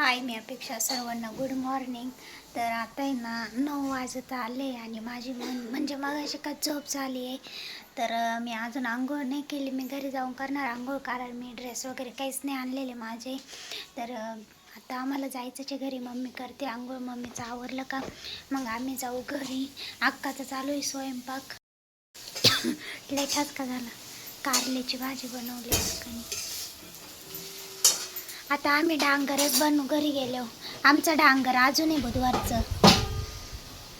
हाय मी अपेक्षा सर्वांना good morning तर आता आहे ना नऊ वाजत आले आणि माझी मन म्हणजे मगाशी का झोप झाली आहे. तर मी अजून आंघोळ नाही केली. मी घरी जाऊन करणार आंघोळ कारण मी ड्रेस वगैरे काहीच नाही आणलेले माझे. तर आता आम्हाला जायचं घरी. मम्मी करते आंघोळ. मम्मीचं आवरलं का? मग आम्ही जाऊ घरी. अक्काचं चालू आहे स्वयंपाक. लेटाच का झाला? कारल्याची भाजी बनवली अक्काने आता आम्ही डांगरच बनवू घरी गेलो. आमचं डांगर अजून आहे बुधवारचं.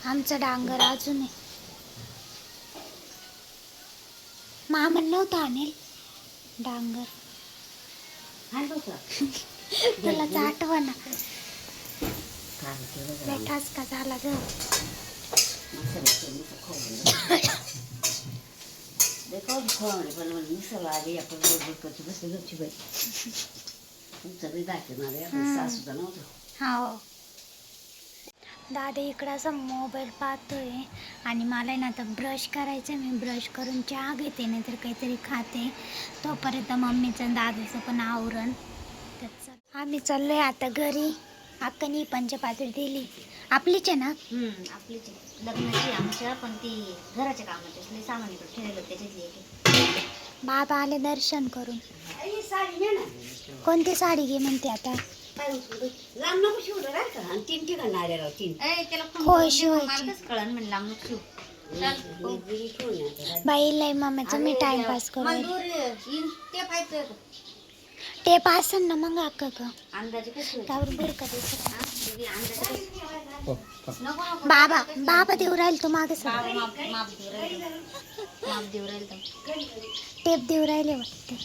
आमचं डांगर अजून आहे मामन नव्हतं आणेल डांगर. तुला आठवण. बेठाच का झाला ग? हो दादा इकडं असं मोबाईल पाहतोय आणि मला ना आता ब्रश करायचं मी ब्रश करून चहा घेते नाही तर काहीतरी खाते. तोपर्यंत मम्मीचं आणि दादाचं पण आवरण. आम्ही चाललोय आता घरी. अक्कानी पंचपात्री दिली. आपलीच आहे ना? आपलीच. लग्नाची आमच्या पण ती घराच्या कामाची. असली सामान इकडे आहे. बाबा आले दर्शन करून. कोणती साडी घे म्हणते आता लांब नको शिवलं राह का आणि तीन ठिकाण आलेलो तीन ए, त्याला फोन होय, करून दे, शिवायची. मला कसं कळलं म्हणलं आम्ही शिव चल, हो. ठेवून. बाई लय मी टाइमपास मला करू दूर ते पाहायचं पासन ना मग अक्का का अंदाजे कसं होईल? त्यावर बरं का दिसत हा? दीदी, अंदाजे कसं? नको, नको. बाबा बाबा देऊ राहील तू मागे सर बाबा माप माप देऊ राहिलं. माप देऊ राहिलं तर. टेप देऊ राहिले वाटते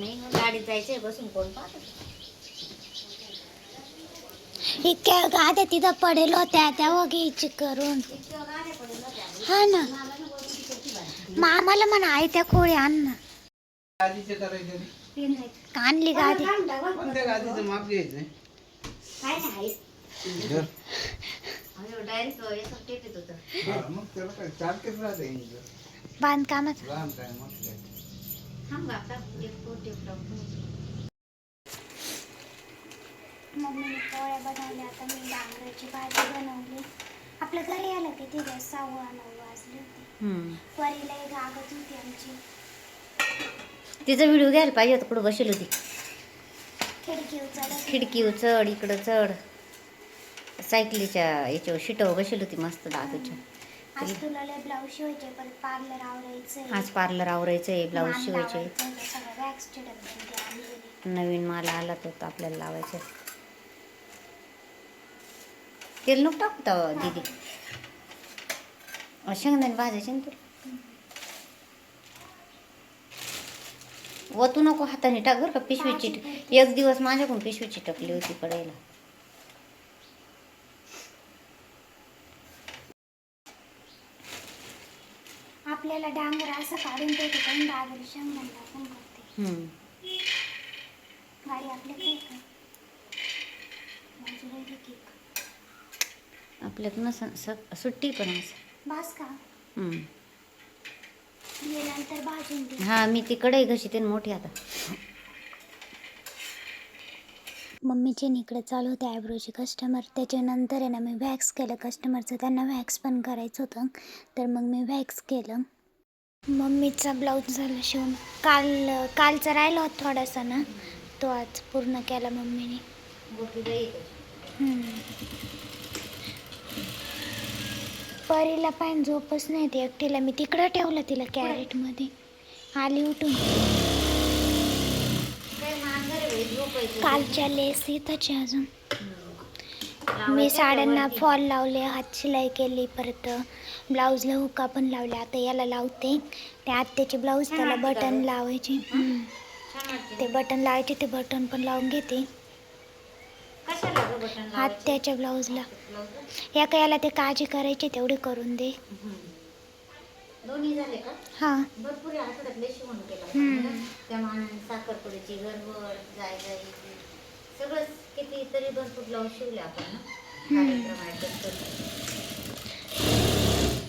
नाही मग गाडीत जायचंय बसून कोण पाहत? इतक्या गाद्या तिथं पडेल होत्या त्या घ्यायची करून. हा ना. मग आम्हाला म्हणा आहे त्या खोळी आण ना. आणली गादी. कोणत्या गादीचं माप घ्यायचं काय नाही डायरेक्ट याचं टेप येत होतं हा, मग. मम्मीने पोळ्या बनवल्या आता मी डांगराची भाजी बनवली. आपल्या घरी आलं किती दिवस सव्वा नऊ वाजले होते. परीला एक आगत होती आमची. तिचा व्हिडिओ घ्यायला पाहिजे होता कुठं बसेल होती. खिडकी उचलत खिडकीवर चढ इकडं चढ. सायकलीच्या याच्यावर शिटावर बसेल होती मस्त दादूच्या आज तुला लय ब्लाऊज शिवायचे परत पार्लर आवरायचं आज पार्लर आवरायचंय ब्लाऊज शिवायचे. नवीन माल आला तो तो आपल्याला लावायचं तेल नको टाकू तर दीदी. शेंगदाणे भाजायचे ना तुला? वतू नको हाताने टाक बरं का पिशवीची एक दिवस माझ्याकडून पिशवीची टकली होती कडायला आपल्याला डांगर असं काढून देते पण दादर शेंगदाणे टाकून करते. हम्म. गाडी आपल्याकडे आहे का? माझी राहिली केक आपल्याकडं नसन स- सुट्टी पण असं. बस का? हम्म. गेल्यानंतर भाजून दे हा मी ती कढई घशी ते मोठी आता. मम्मीचे इकडे चालू होते आयब्रोचे कस्टमर त्याच्यानंतर आहे ना मी वॅक्स केलं कस्टमरचं त्यांना वॅक्स पण करायचं होतं. तर मग मी वॅक्स केलं. मम्मीचा ब्लाऊज झाला शिवून. काल कालचा राहिला होता थोडासा ना. तो आज पूर्ण केला मम्मीने. परीला पाय झोपच नाही ती एकटीला मी तिकडं ठेवलं तिला कॅरेटमध्ये आली उठून. कालच्या लेस येताचे अजून. मी साड्यांना फॉल लावले हात शिलाई केली परत. ब्लाऊजला हुका पण लावले आता याला लावते. ते आत्याचे ब्लाऊज त्याला बटन लावायचे. ते बटन लावायचे ते बटन पण लावून घेते. आत्याच्या ब्लाऊजला. एका याला ते काळजी करायची तेवढी करून दे. दोन्ही झाले का? हां. भरपूर आहे आठवड्यातले शिवण केला. त्या मानाने साखरपुड्याची गडबड जाय जाय सगळंच किती तरी भरपूर ब्लाऊज शिवले आपण.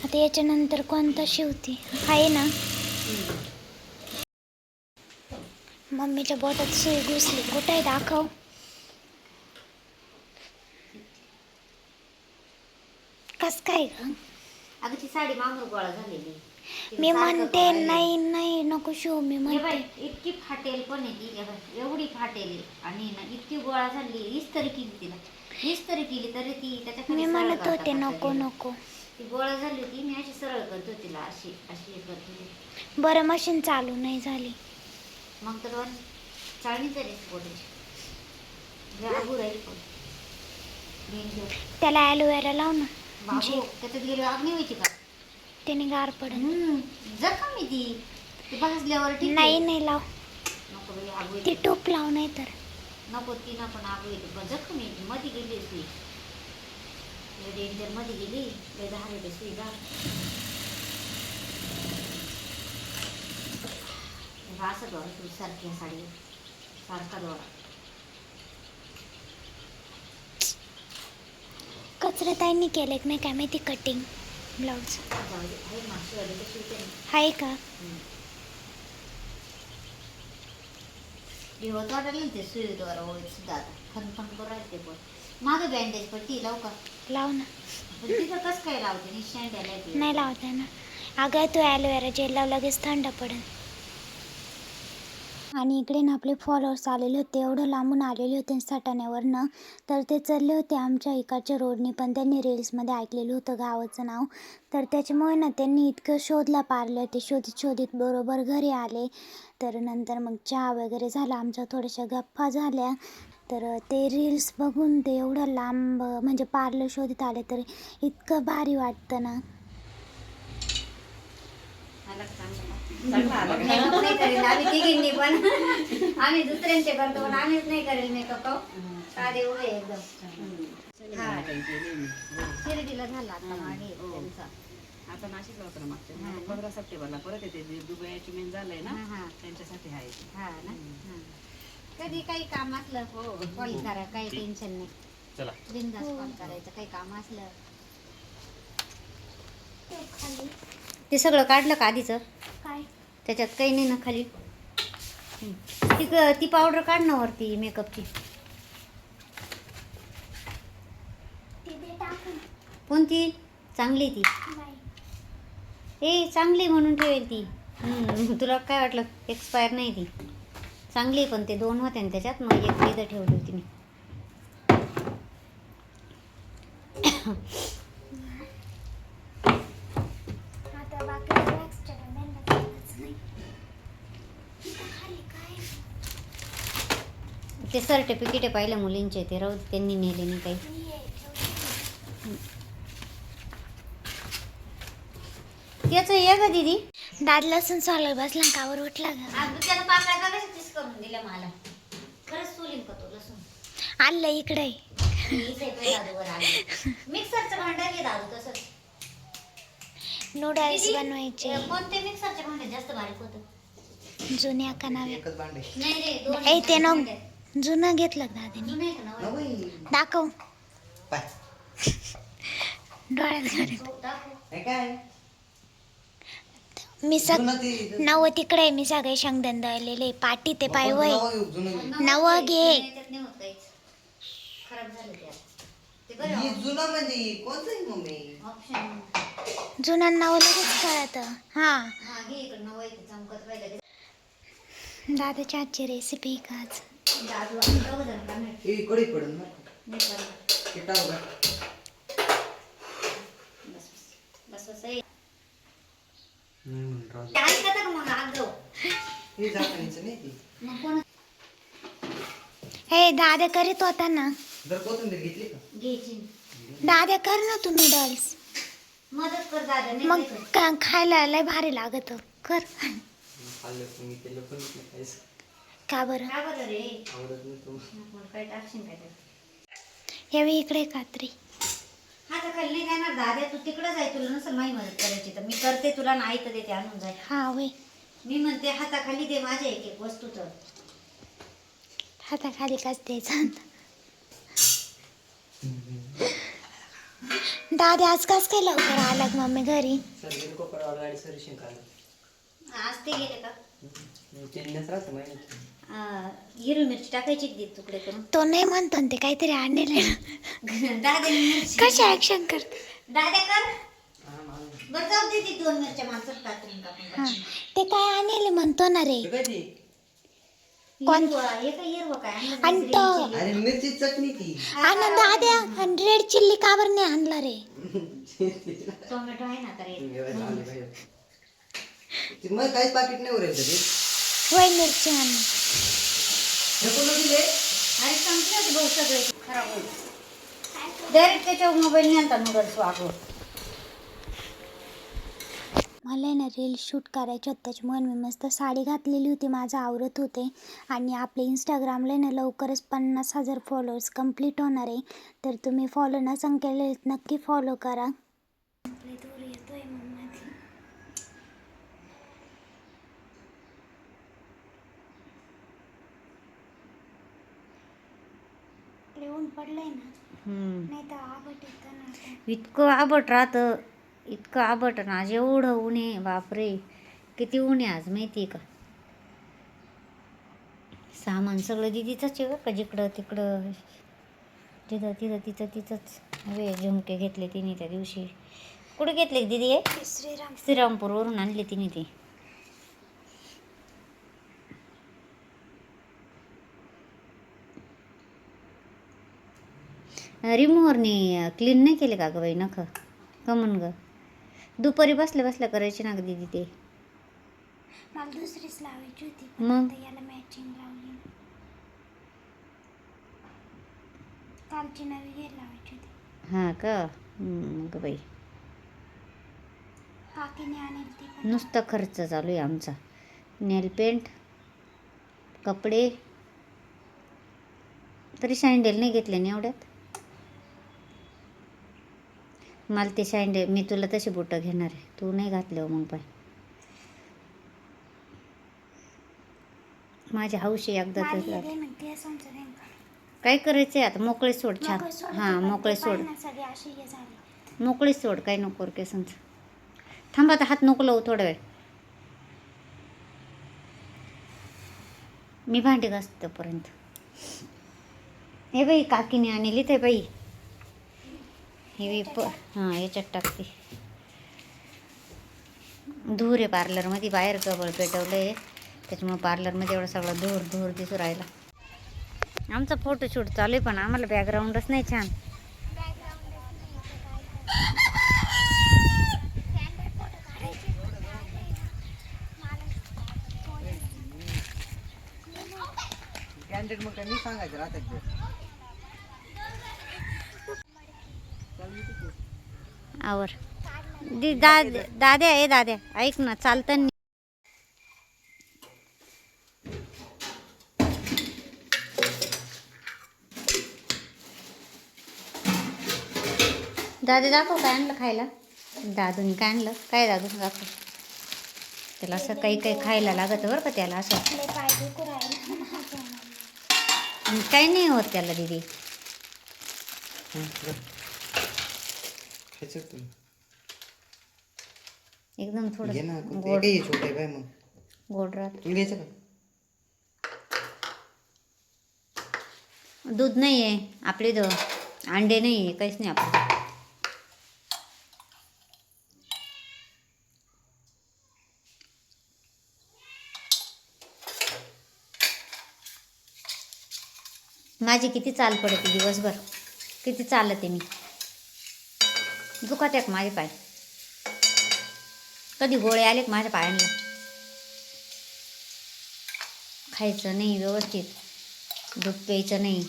आता याच्यानंतर कोणता शिवते? आहे ना? मम्मीच्या बोटात सुई घुसली. कुठे आहे दाखव. कस काय ग? अगं ती साडी मागून गोळा झालेली. तिला मी सारखं म्हणते. नाही नाही नको शिव मी हे बाई म्हणते. इतकी फाटेल पण आहे ती. हे बाई, एवढी फाटेल आहे. आणि ना इतकी गोळा झाली हीच तरी केली तिला. हीच तरी केली तरी ती त्याच्याखाली मी सरळ म्हणत करता होते करता नको गेली. नको. ती गोळा झाली होती मी अशी सरळ करत तिला अशी अशी हे करत होती. बरं मशीन चालू नाही झाली. मग तर वर चाळणी तरी राहू राहील पण. घेऊन. घेऊ. त्याला ॲलोवेरा लाव ना. बाबू त्याच्यात गेली आग नाही व्हायची का? त्याने गार हम्म, जखम आहे ती ती भाजल्यावर ठीक नाही आहे. नाही लाव. नको बाई आग ती येते. टोप लाव नाही तर नको ती ना पण आग येते पण जखममध्ये गेली सुई डेंजरमध्ये गेली लय दहा सुई जा असं दोरा तू सारखी आहे साडी सारखा दोरा. कचरा ताईंनी केले नाही काय माहिती कटिंग ब्लाऊज आहे का. दिवस वाटायला ते सुईद्वारा सुद्धा. आता पण. मागे बँडेज पट्टी लावू का? लाव ना. पण तिथं कसं काय लावते? द्यायला नाही लावता ना अगं तू ॲलोवेरा जेल लाव लगेच थंड पडेल. आणि इकडे ना आपले फॉलोअर्स आलेले होते एवढं लांबून आलेले होते सटाण्यावरनं. तर ते चालले होते आमच्या इकडच्या रोडने पण त्यांनी रील्समध्ये ऐकलेलं होतं गावाचं नाव. तर त्याच्यामुळे ना त्यांनी इतकं शोधला पारलं ते शोधित शोधित बरोबर घरी आले. तर नंतर मग चहा वगैरे झाला आमच्या थोड्याशा गप्पा झाल्या. तर ते रील्स बघून ते एवढं लांब म्हणजे पार्लर शोधित आले तर इतकं भारी वाटतं ना. मेकअप नाही करेल आम्ही तिघींनी पण. आम्ही दुसऱ्यांचे करतो पण आम्हीच नाही करेल मेकअप साधे उभे एकदम. हा. शिर्डीला झाला आता मागे त्यांचा. आता नाशिकला होतं ना मागच्या हा. पंधरा सप्टेंबरला परत येते. जे दुबई अचिव्हमेंट झालंय ना हा, हा. त्यांच्यासाठी आहे ते. हा ना? हा. कधी काही काम असलं कॉल करा काही टेन्शन नाही. चला. बिंदास कॉल करायचं काही काम असलं. ते सगळं काढलं का आधीच? काय? त्याच्यात काही नाही ना खाली. ती ती पावडर काढ ना वरती मेकअपची कोणती? चांगली ती. ए चांगली म्हणून ठेवेल ती. तुला काय वाटलं? एक्सपायर नाही ती. चांगली पण ते दोन होते ना त्याच्यात मग एक इथं ठेवली होती मी आता बाकी एक्स्ट्रा नाही खाली काय ते सर्टिफिकेट आहे पाहिलं मुलींचे ते राहू त्यांनी नेले नाही काही. त्याचं ये ग दीदी. दाद लसूण सोलाय बसला कावर उठला ग. त्याला पाकळ्या का कशाचीच करून दिल्या मला? खरंच सोलीन का तो लसूण? आलं इकडे. मिक्सरचं भांडं घे दादू तसंच. नूडल्स दीदी, बनवायचे. कोणते मिक्सरचे भांडे जास्त बारीक होतं? जुन्या का एकच भांडे. नाही रे दोन ए ते न भांडे. जुनं घेतलं का दादाने? नवं? दाखव. डोळ्यात मी सग नव तिकडे मी सगळे शेंगदाण दळलेले पाटी ते पाय वय. नवं घे. जुने ही म्हणजे नाव लगेच कळत. हा. हा दादाच्या आजची रेसिपी का हे दादा करीत होता ना दादा कर ना तू नूडल्स मदत कर दादा मग खायला लय भारी लागत कर का बरं? आवडत नाही काय टाकशील काय त्यात? यावेळी इकडे कात्री. हाताखाली नाही जाणार दादा तू तिकडं जाय तुला नसेल माझी मदत करायची तर. मी करते तुला नाही तर देते आणून जाय. हा वय मी म्हणते हाताखाली दे माझ्या एक एक वस्तू तर. हाताखाली काच द्यायचा. दादा आज काच काय लवकर आला का मम्मी घरी? आज ते गेले का? चिन्हच राहतं माहिती हिरवी मिरची टाकायची दे तुकडे करून. तो नाही म्हणतो ना ते काहीतरी आणले दादा मिरची कशी ऍक्शन करते? दादा कर. बरं जाऊ दे ती दोन मिरच्या माणसं कापून कापून हा ते काय आणले म्हणतो ना रे. कोण- हिरवं, हे काय हिरवं काय? आणलं आणि नाही, तो- green chilli. अरे मिरची चटणी ती. आनंद आद्या आणि रेड चिल्ली का बरं नाही आणला रे? टोमॅटो आहे ना तर मग काहीच पाकिट नाही उरेल ते वय मिरची आण दिले भाऊ सगळे. खराब होईल. डायरेक्ट त्याच्यावर मोबाईल नेलता नूडल्स मला आहे ना रील शूट करायचे होते त्याच्यामुळे मी मस्त साडी घातलेली होती माझं आवरत होते. आणि आपले इंस्टाग्रामला आहे ना लवकरच पन्नास हजार फॉलोअर्स कंप्लीट होणार आहे. तर तुम्ही फॉलो नसन केले नक्की फॉलो करा ऊन पडलंय ना हम्म. नाही तर आबट येतं ना आता. इतकं आबट राहतं. इतकं आबट ना. आज एवढं ऊन आहे बापरे. किती ऊन आहे आज माहिती का? सामान सगळं दिदीचंच आहे का जिकडं तिकडं. तिथं तिथं तिथं तिथंच. हवे झुमके घेतले तिने त्या दिवशी. कुठे घेतले दिदी हे? श्रीराम श्रीरामपूरवरून आणले तिने ते. रिमूव्हरने क्लीन नाही केले का गं बाई नख? कमन ग? दुपारी बसल्या बसल्या करायची ना दिदी ते. मला दुसरीच लावायची होती मग? याला मॅचिंग लावली. कालची नवी घे लावायची होती. हां का? ग बाई. काकीने आणेल नुसता खर्च चालू आहे आमचा. नेल पेंट कपडे. तरी सँडेल नाही घेतले ना एवढ्यात? मला ते सँडेल मी तुला तशी बुटं घेणार आहे. तू नाही घातले मग पाय. माझी हौशी एकदा. काय करायचं आहे आता? मोकळे सोड छान. हां मोकळे सोड. मोकळे सोड काय नको केसांचं. थांबा आता हात नको लावू थोडा वेळ. मी भांडी घासते तोपर्यंत. हे बाई काकीने आणली ते बाई. हे प हां याच्यात टाकते. धूर आहे पार्लरमध्ये बाहेर गबळ पेटवलं आहे त्याच्यामुळे पार्लरमध्ये एवढा सगळं धूर धूर दिसू राहिला. आमचा फोटोशूट चालू आहे पण आम्हाला बॅकग्राऊंडच नाही छान. कॅन्डिडेट मग सांगायचं राहतात ते. आवर. दी दा दाद्या ए दाद्या ऐक ना चालतं दादा दाखव काय आणलं खायला. दादूनी काय आणलं? काय दादू? दाखव. त्याला असं काही काही खायला लागत बरं का त्याला असं. आणि काही नाही होत त्याला दिदी. एकदम घे ना थोडं गोड छोटं बाय मग. गोड राहत. तुला घ्यायचं का? दूध नाही आहे आपले इथं. अंडे नाही आहे काहीच नाही आपलं. माझी किती चाल पडते दिवसभर. किती चालते मी. दुखत आहेत माझे पाय. कधी गोळे आले माझ्या पायांना. खायचं नाही व्यवस्थित. दूध प्यायचं नाही.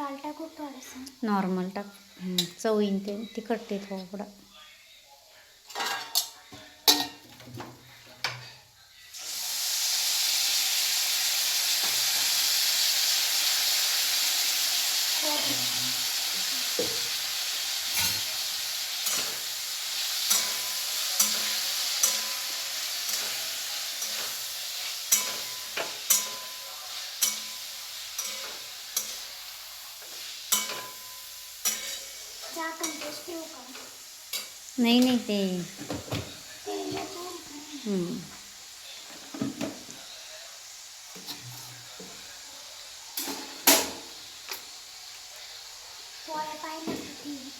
लाल टाकू थोडंसं. नॉर्मल टाक. चव येईन ते. तिखट ते थोडं झाकण तेच ठेवू का नाही नाही ते.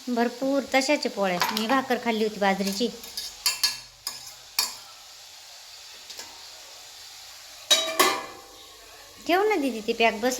भरपूर तशाचे पोळ्या. मी भाकर खाल्ली होती बाजरीची. ठेव ना दीदी ते पॅक बस.